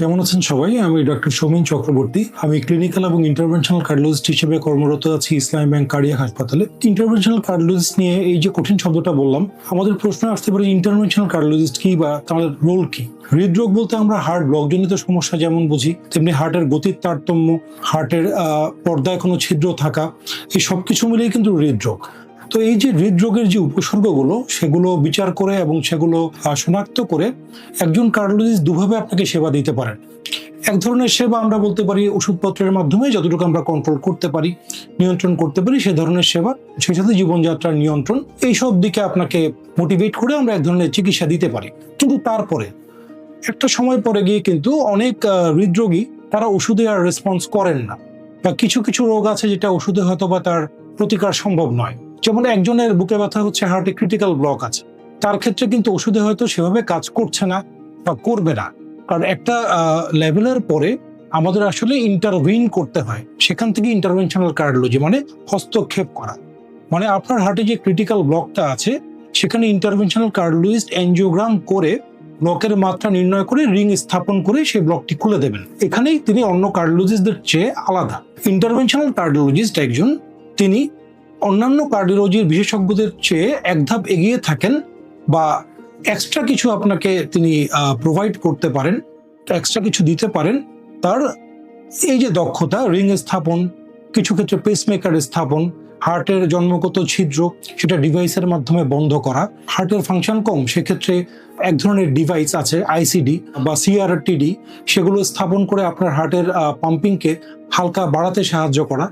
কেমন আছেন সবাই? আমি ডক্টর সৌমিন চক্রবর্তী আমি ক্লিনিক্যাল এবং ইন্টারভেনশনাল কার্ডিওলজিস্ট হিসেবে কর্মরত আছি ইসলামী ব্যাংক কার্ডিয়াক হাসপাতালে। ইন্টারভেনশনাল কার্ডিওলজিস্ট নিয়ে এই যে কঠিন শব্দটা বললাম, আমাদের প্রশ্ন আসতে পারে ইন্টারভেনশনাল কার্ডিওলজিস্ট কি বা তার রোল কি? হৃদরোগ বলতে আমরা হার্ট ব্লকজনিত সমস্যা যেমন বুঝি, তেমনি হার্টের গতির তারতম্য হার্টের পর্দায় কোনো ছিদ্র থাকা, এই সব কিছু মিলেই কিন্তু হৃদরোগ। তো এই যে হৃদরোগের যে উপসর্গগুলো, সেগুলো বিচার করে এবং সেগুলো শনাক্ত করে একজন কার্ডিওলজিস্ট দুভাবে আপনাকে সেবা দিতে পারেন। এক ধরনের সেবা আমরা বলতে পারি ওষুধপত্রের মাধ্যমে যতটুকু আমরা কন্ট্রোল করতে পারি, নিয়ন্ত্রণ করতে পারি, সে ধরনের সেবা, সেই সাথে জীবনযাত্রার নিয়ন্ত্রণ, এইসব দিকে আপনাকে মোটিভেট করে আমরা এক ধরনের চিকিৎসা দিতে পারি। কিন্তু তারপরে, একটা সময় পরে গিয়ে কিন্তু অনেক হৃদরোগী তারা ওষুধে আর রেসপন্স করেন না। বা কিছু কিছু রোগ আছে যেটা ওষুধে হয়তো বা তার প্রতিকার সম্ভব নয়। যেমন একজনের বুকে ব্যথা হচ্ছে হার্টে ক্রিটিক্যাল ব্লক আছে। তার ক্ষেত্রে কিন্তু ওষুধে হয়তো সেভাবে কাজ করছে না বা করবে না। কারণ একটা লেভেলের পরে আমাদের আসলে ইন্টারভিন করতে হয়। সেখান থেকে ইন্টারভেনশনাল কার্ডিওলজি মানে হস্তক্ষেপ করা। মানে আপনার হার্টে যে ক্রিটিক্যাল ব্লকটা আছে, সেখানে ইন্টারভেনশনাল কার্ডিওলজিস্ট এনজিওগ্রাম করে ব্লকের মাত্রা নির্ণয় করে রিং স্থাপন করে সেই ব্লকটি খুলে দেবেন। এখানেই তিনি অন্য কার্ডিওলজিস্টদের চেয়ে আলাদা। ইন্টারভেনশনাল কার্ডিওলজিস্ট একজন, তিনি অন্যান্য কার্ডিওলজির বিশেষজ্ঞদের চেয়ে এক ধাপ এগিয়ে থাকেন বা এক্সট্রা কিছু আপনাকে তিনি প্রোভাইড করতে পারেন এক্সট্রা কিছু দিতে পারেন। তার এই যে দক্ষতা রিং স্থাপন, কিছু ক্ষেত্রে পেসমেকার স্থাপন হার্টের জন্মগত ছিদ্র, সেটা ডিভাইসের মাধ্যমে বন্ধ করা। হার্টের ফাংশন কম, সেক্ষেত্রে এক ধরনের ডিভাইস আছে আইসিডি বা সিআরটিডি সেগুলো স্থাপন করে আপনার হার্টের পাম্পিংকে হালকা বাড়াতে সাহায্য করা,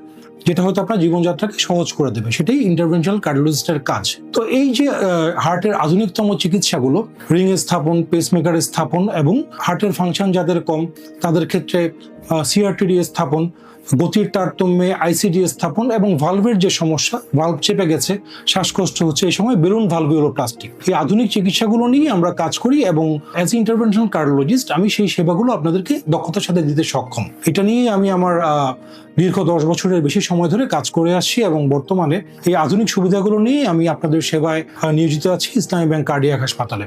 যেটা হয়তো আপনার জীবনযাত্রাকে সহজ করে দেবে। সেটাই ইন্টারভেনশনাল কার্ডিওলজিস্টের কাজ। তো এই যে হার্টের আধুনিকতম চিকিৎসাগুলো রিং স্থাপন পেসমেকার স্থাপন এবং হার্টের ফাংশন যাদের কম, তাদের ক্ষেত্রে সিআরটিডি স্থাপন, গতির তারতম্যে আইসিডি স্থাপন এবং ভালভের যে সমস্যা ভালভ চেপে গেছে, শ্বাসকষ্ট হচ্ছে, এই সময় বেলুন ভালভিওলোপ্লাস্টিক এই আধুনিক চিকিৎসাগুলো নিয়ে আমরা কাজ করি এবং অ্যাজ ইন্টারভেনশনাল কার্ডিওলজিস্ট আমি সেই সেবাগুলো আপনাদেরকে দক্ষতার সাথে দিতে সক্ষম। এটা নিয়ে আমি আমার দীর্ঘ দশ বছরের বেশি সময় ধরে কাজ করে আসছি এবং বর্তমানে এই আধুনিক সুবিধাগুলো নিয়ে আমি আপনাদের সেবায় নিয়োজিত আছি ইসলামী ব্যাংক কার্ডিয়াক হাসপাতালে।